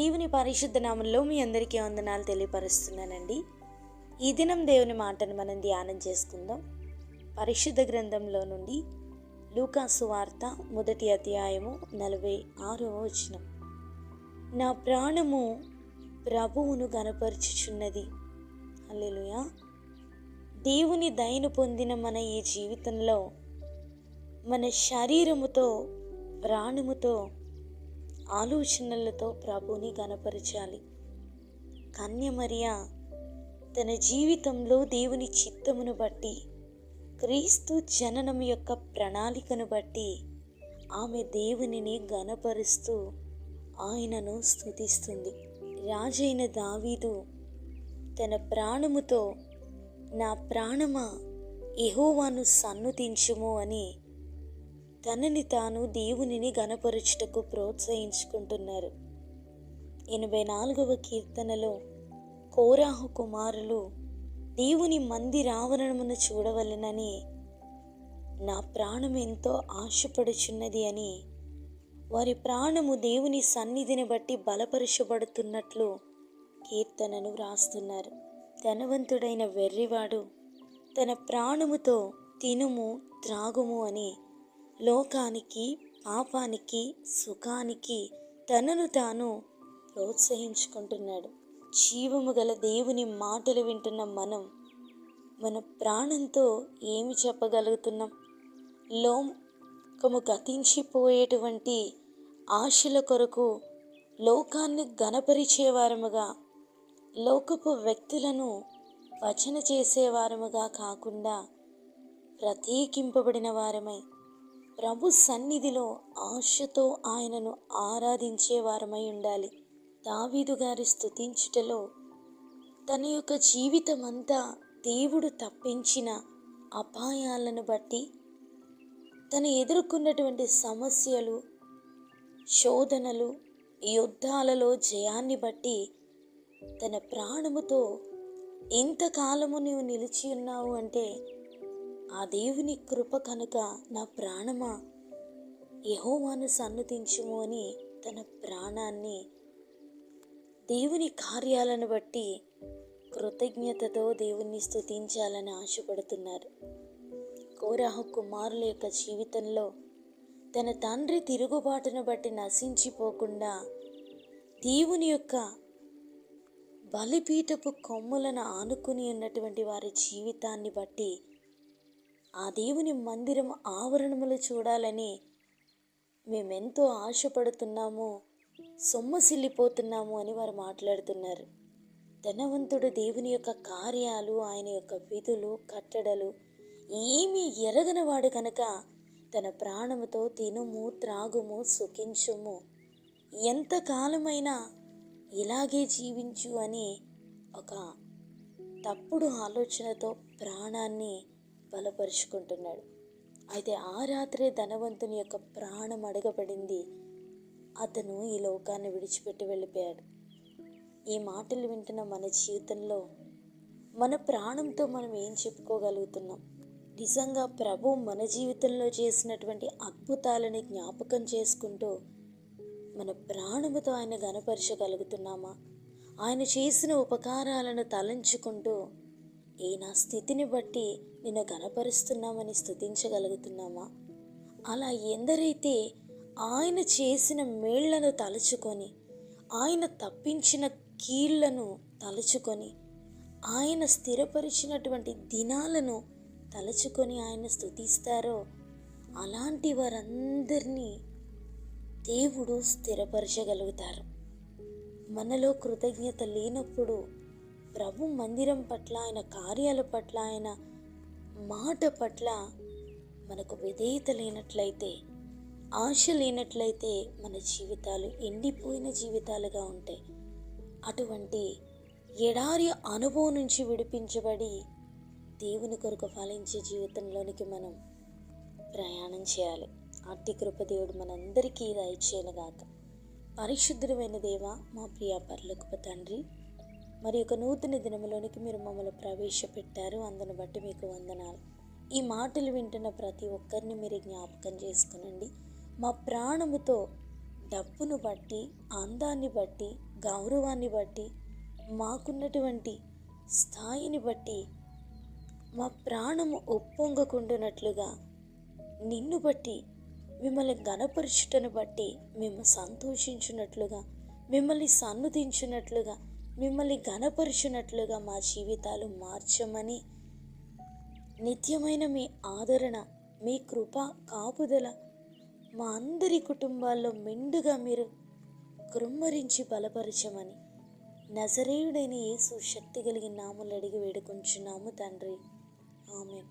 దేవుని పరిశుద్ధ నామంలో మీ అందరికీ వందనాలు తెలియపరుస్తున్నానండి. ఈ దినం దేవుని మాటను మనం ధ్యానం చేసుకుందాం. పరిశుద్ధ గ్రంథంలో నుండి లూకాసు వార్త మొదటి అధ్యాయము నలభై ఆరో వచనం. నా ప్రాణము ప్రభువును గనపరుచుచున్నది అల్లెలుయా దేవుని దయను పొందిన మన ఈ జీవితంలో మన శరీరముతో ప్రాణముతో ఆలోచనలతో ప్రభుని గనపరచాలి కన్యమరియ తన జీవితంలో దేవుని చిత్తమును బట్టి క్రీస్తు జననం యొక్క ప్రణాళికను బట్టి ఆమె దేవునిని గనపరుస్తూ ఆయనను స్తుతిస్తుంది. రాజైన దావీదు తన ప్రాణముతో నా ప్రాణమా ఎహోవాను సన్నుతించుము అని తనని తాను దేవునిని గణపరుచుటకు ప్రోత్సహించుకుంటున్నారు. ఎనభై నాలుగవ కీర్తనలో కోరాహు కుమారులు దేవుని మందిరావరణమును చూడవలెనని నా ప్రాణం ఎంతో ఆశపడుచున్నది అని వారి ప్రాణము దేవుని సన్నిధిని బట్టి బలపరచబడుతున్నట్లు కీర్తనను వ్రాస్తున్నారు ధనవంతుడైన వెర్రివాడు తన ప్రాణముతో తినుము త్రాగుము అని లోకానికి పాపానికి సుఖానికి తనను తాను ప్రోత్సహించుకుంటున్నాడు. జీవము గల దేవుని మాటలు వింటున్న మనం మన ప్రాణంతో ఏమి చెప్పగలుగుతున్నాం? లోకము గతించిపోయేటువంటి ఆశల కొరకు లోకాన్ని గణపరిచేవారముగా లోకపు వ్యక్తులను వచన చేసేవారముగా కాకుండా ప్రత్యేకింపబడిన వారమై ప్రభు సన్నిధిలో ఆశతో ఆయనను ఆరాధించే వారమై ఉండాలి. దావీదు గారి స్థుతించుటలో తన యొక్క జీవితం అంతా దేవుడు తప్పించిన అపాయాలను బట్టి తను ఎదుర్కొన్నటువంటి సమస్యలు శోధనలు యుద్ధాలలో జయాన్ని బట్టి తన ప్రాణముతో ఇంతకాలము నీవు నిలిచి ఉన్నావు అంటే ఆ దేవుని కృప కనుక నా ప్రాణమా? యహోవాను సన్నతించుము అని తన ప్రాణాన్ని దేవుని కార్యాలను బట్టి కృతజ్ఞతతో దేవుణ్ణి స్తుతించాలని ఆశపడుతున్నారు. కోరాహు కుమారుల యొక్క జీవితంలో తన తండ్రి తిరుగుబాటును బట్టి నశించిపోకుండా దేవుని యొక్క బలిపీఠపు కొమ్ములను ఆనుకుని ఉన్నటువంటి వారి జీవితాన్ని బట్టి ఆ దేవుని మందిరం ఆవరణములు చూడాలని మేమెంతో ఆశపడుతున్నాము సొమ్మసిల్లిపోతున్నాము అని వారు మాట్లాడుతున్నారు. ధనవంతుడు దేవుని యొక్క కార్యాలు ఆయన యొక్క విధులు కట్టడలు ఏమీ ఎరగనవాడు కనుక తన ప్రాణముతో తినుము త్రాగుము సుఖించుము. ఎంతకాలమైనా ఇలాగే జీవించు అని ఒక తప్పుడు ఆలోచనతో ప్రాణాన్ని బలపరుచుకుంటున్నాడు. అయితే ఆ రాత్రే ధనవంతుని యొక్క ప్రాణం అడగబడింది. అతను ఈ లోకాన్ని విడిచిపెట్టి వెళ్ళిపోయాడు. ఈ మాటలు వింటున్న మన జీవితంలో మన ప్రాణంతో మనం ఏం చెప్పుకోగలుగుతున్నాం? నిజంగా ప్రభు మన జీవితంలో చేసినటువంటి అద్భుతాలని జ్ఞాపకం చేసుకుంటూ మన ప్రాణముతో ఆయన గనపరచగలుగుతున్నామా ఆయన చేసిన ఉపకారాలను తలంచుకుంటూ ఈ నా స్థితిని బట్టి నిన్ను గనపరుస్తున్నామని స్థుతించగలుగుతున్నామా అలా ఎందరైతే ఆయన చేసిన మేళ్ళను తలుచుకొని ఆయన తప్పించిన కీళ్ళను తలుచుకొని ఆయన స్థిరపరిచినటువంటి దినాలను తలుచుకొని ఆయన స్థుతిస్తారో అలాంటి వారందరినీ దేవుడు స్థిరపరచగలుగుతారు మనలో కృతజ్ఞత లేనప్పుడు ప్రభు మందిరం పట్ల ఆయన కార్యాల పట్ల ఆయన మాట పట్ల మనకు విధేయత లేనట్లయితే ఆశ లేనట్లయితే మన జీవితాలు ఎండిపోయిన జీవితాలుగా ఉంటాయి. అటువంటి ఎడారి అనుభవం నుంచి విడిపించబడి దేవుని కొరకు ఫలించే జీవితంలోనికి మనం ప్రయాణం చేయాలి. అట్టి కృపదేవుడు మనందరికీ దయచేయనుగాక. పరిశుద్ధమైన దేవ మా ప్రియ పర్లకు తండ్రి మరి ఒక నూతన దినములోనికి మీరు మమ్మల్ని ప్రవేశపెట్టారు. అందును బట్టి మీకు వందనాలు. ఈ మాటలు వింటున్న ప్రతి ఒక్కరిని మీరు జ్ఞాపకం చేసుకునండి. మా ప్రాణముతో డబ్బును బట్టి అందాన్ని బట్టి గౌరవాన్ని బట్టి మాకున్నటువంటి స్థాయిని బట్టి మా ప్రాణము ఒప్పొంగకుండునట్లుగా నిన్ను బట్టి మిమ్మల్ని గణపరుచుటను బట్టి మేము సంతోషించున్నట్లుగా మిమ్మల్ని సన్నుదించినట్లుగా మిమ్మల్ని గణపరుచున్నట్లుగా మా జీవితాలు మార్చమని నిత్యమైన మీ ఆదరణ మీ కృప కాపుదల మా అందరి కుటుంబాల్లో మెండుగా మీరు కృమ్మరించి బలపరచమని నజరేయుడైన యేసు శక్తి కలిగిన నామలు అడిగి వేడుకుంటున్నాము తండ్రి. ఆమె